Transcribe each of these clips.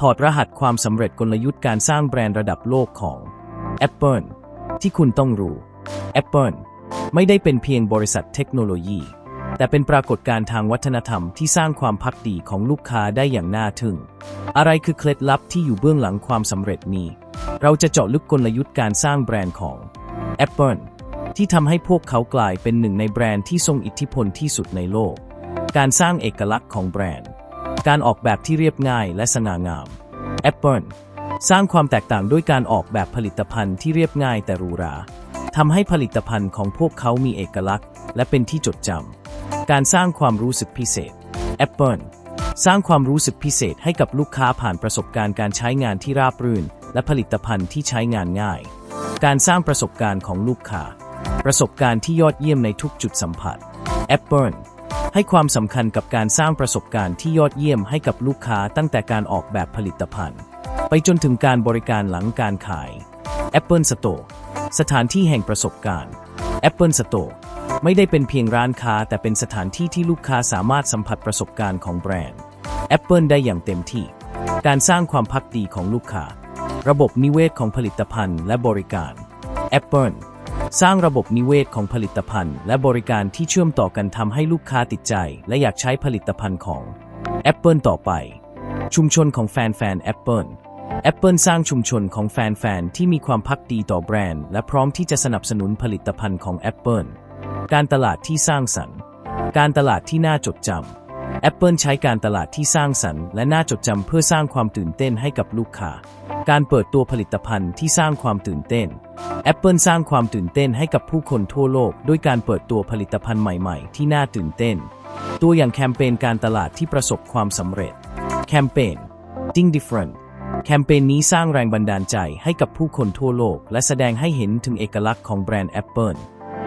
ถอดรหัสความสำเร็จกลยุทธ์การสร้างแบรนด์ระดับโลกของ Apple ที่คุณต้องรู้ Apple ไม่ได้เป็นเพียงบริษัทเทคโนโลยี แต่เป็นปรากฏการณ์ทางวัฒนธรรมที่สร้างความพักดีของลูกค้าได้อย่างน่าทึ่ง อะไรคือเคล็ดลับที่อยู่เบื้องหลังความสำเร็จนี้ เราจะเจาะลึกกลยุทธ์การสร้างแบรนด์ของ Apple ที่ทำให้พวกเขากลายเป็นหนึ่งในแบรนด์ที่ทรงอิทธิพลที่สุดในโลก การสร้างเอกลักษณ์ของแบรนด์ การออกแบบที่เรียบง่ายและสง่างาม Apple สร้างความแตกต่างด้วยการออกแบบผลิตภัณฑ์ที่เรียบง่ายแต่หรูหราทำให้ผลิตภัณฑ์ของพวกเขามีเอกลักษณ์ และเป็นที่จดจำการสร้างความรู้สึกพิเศษ Apple สร้างความรู้สึกพิเศษให้กับลูกค้าผ่านประสบการณ์การใช้งานที่ราบรื่น และผลิตภัณฑ์ที่ใช้งานง่าย การสร้างประสบการณ์ของลูกค้า ประสบการณ์ที่ยอดเยี่ยมในทุกจุดสัมผัส Apple ให้ความสำคัญกับการสร้างประสบการณ์ที่ยอดเยี่ยมให้กับลูกค้าตั้งแต่การออกแบบผลิตภัณฑ์ ไปจนถึงการบริการหลังการขาย Apple Store สถานที่แห่งประสบการณ์ Apple Store ไม่ได้เป็นเพียงร้านค้าแต่เป็นสถานที่ที่ลูกค้าสามารถสัมผัสประสบการณ์ของแบรนด์ Apple ได้อย่างเต็มที่ การสร้างความพักดีของลูกค้า ระบบนิเวศของผลิตภัณฑ์และบริการ Apple สร้างระบบนิเวศของผลิตภัณฑ์ และบริการที่เชื่อมต่อกันทำให้ลูกค้าติดใจ และอยากใช้ผลิตภัณฑ์ของ Apple ต่อไป ชุมชนของแฟนๆ Apple Apple สร้างชุมชนของแฟนๆ ที่มีความพักดีต่อแบรนด์ และพร้อมที่จะสนับสนุนผลิตภัณฑ์ของ Apple การตลาดที่สร้างสรรค์ การตลาดที่น่าจดจำ Apple ใช้การตลาดที่สร้างสรรค์และน่าจดจำเพื่อสร้างความตื่นเต้นให้กับลูกค้า การเปิดตัวผลิตภัณฑ์ที่สร้างความตื่นเต้น Apple สร้างความตื่นเต้นให้กับผู้คนทั่วโลก ด้วยการเปิดตัวผลิตภัณฑ์ใหม่ๆ ที่น่าตื่นเต้น ตัวอย่างแคมเปญการตลาดที่ประสบความสำเร็จ แคมเปญ Think Different แคมเปญนี้สร้างแรงบันดาลใจให้กับผู้คนทั่วโลก และแสดงให้เห็นถึงเอกลักษณ์ของแบรนด์ Apple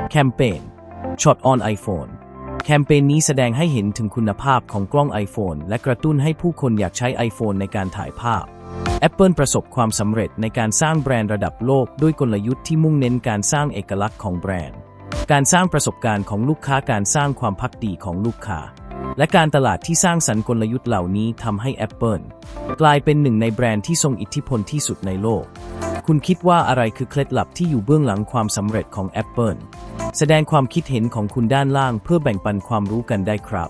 แคมเปญ Shot on iPhone แคมเปญนี้แสดงให้เห็นถึงคุณภาพของกล้อง iPhone และกระตุ้นให้ผู้คนอยากใช้ iPhone ในการถ่ายภาพ Apple ประสบความสำเร็จในการสร้างแบรนด์ระดับโลกด้วยกลยุทธ์ที่มุ่งเน้นการสร้างเอกลักษณ์ของแบรนด์ การสร้างประสบการณ์ของลูกค้าการสร้างความพักดีของลูกค้า และการตลาดที่สร้างสรรค์กลยุทธ์เหล่านี้ทำให้ Apple กลายเป็นหนึ่งในแบรนด์ที่ทรงอิทธิพลที่สุดในโลก คุณคิดว่าอะไรคือเคล็ดลับที่อยู่เบื้องหลังความสำเร็จของ Apple แสดงความคิดเห็นของคุณด้านล่างเพื่อแบ่งปันความรู้กันได้ครับ